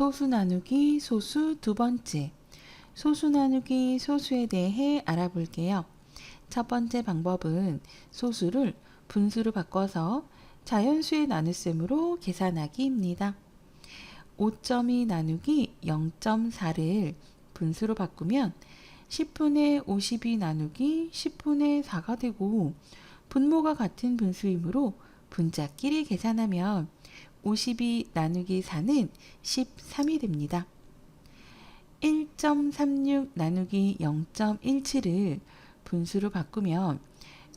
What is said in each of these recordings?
소수 나누기 소수 두 번째. 소수 나누기 소수에 대해 알아볼게요. 첫 번째 방법은 소수를 분수로 바꿔서 자연수의 나눗셈으로 계산하기입니다. 5.2 나누기 0.4를 분수로 바꾸면 10분의 52 나누기 10분의 4가 되고 분모가 같은 분수이므로 분자끼리 계산하면 52 나누기 4는 13이 됩니다. 1.36 나누기 0.17을 분수로 바꾸면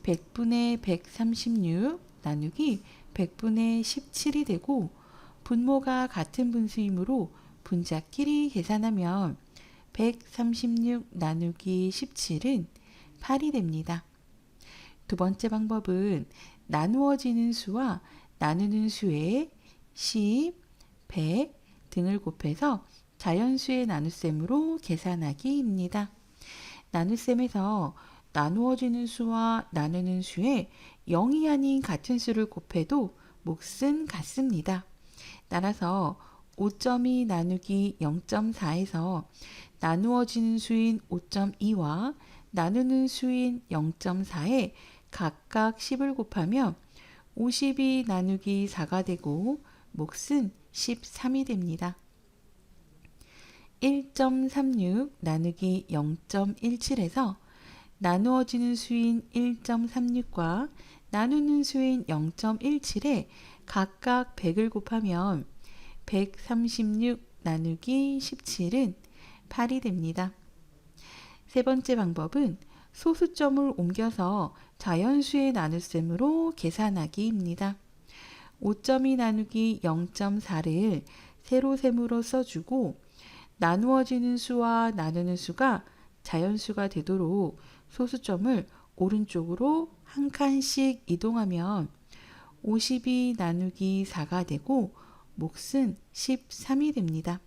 100분의 136 나누기 100분의 17이 되고 분모가 같은 분수이므로 분자끼리 계산하면 136 나누기 17은 8이 됩니다. 두 번째 방법은 나누어지는 수와 나누는 수에 10, 100 등을 곱해서 자연수의 나눗셈으로 계산하기입니다. 나눗셈에서 나누어지는 수와 나누는 수에 0이 아닌 같은 수를 곱해도 몫은 같습니다. 따라서 5.2 나누기 0.4에서 나누어지는 수인 5.2와 나누는 수인 0.4에 각각 10을 곱하면 52 나누기 4가 되고 몫은 13이 됩니다. 1.36 나누기 0.17에서 나누어지는 수인 1.36과 나누는 수인 0.17에 각각 100을 곱하면 136 나누기 17은 8이 됩니다. 세 번째 방법은 소수점을 옮겨서 자연수의 나눗셈으로 계산하기입니다. 5.2 나누기 0.4를 세로셈으로 써주고 나누어지는 수와 나누는 수가 자연수가 되도록 소수점을 오른쪽으로 한 칸씩 이동하면 52 나누기 4가 되고 몫은 13이 됩니다.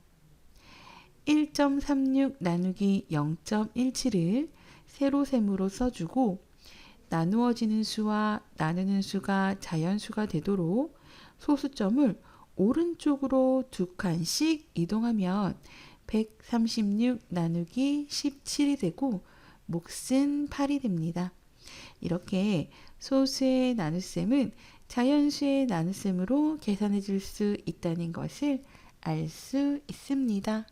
1.36 나누기 0.17을 세로셈으로 써주고 나누어지는 수와 나누는 수가 자연수가 되도록 소수점을 오른쪽으로 두 칸씩 이동하면 136 나누기 17이 되고 몫은 8이 됩니다. 이렇게 소수의 나눗셈은 자연수의 나눗셈으로 계산해 줄 수 있다는 것을 알 수 있습니다.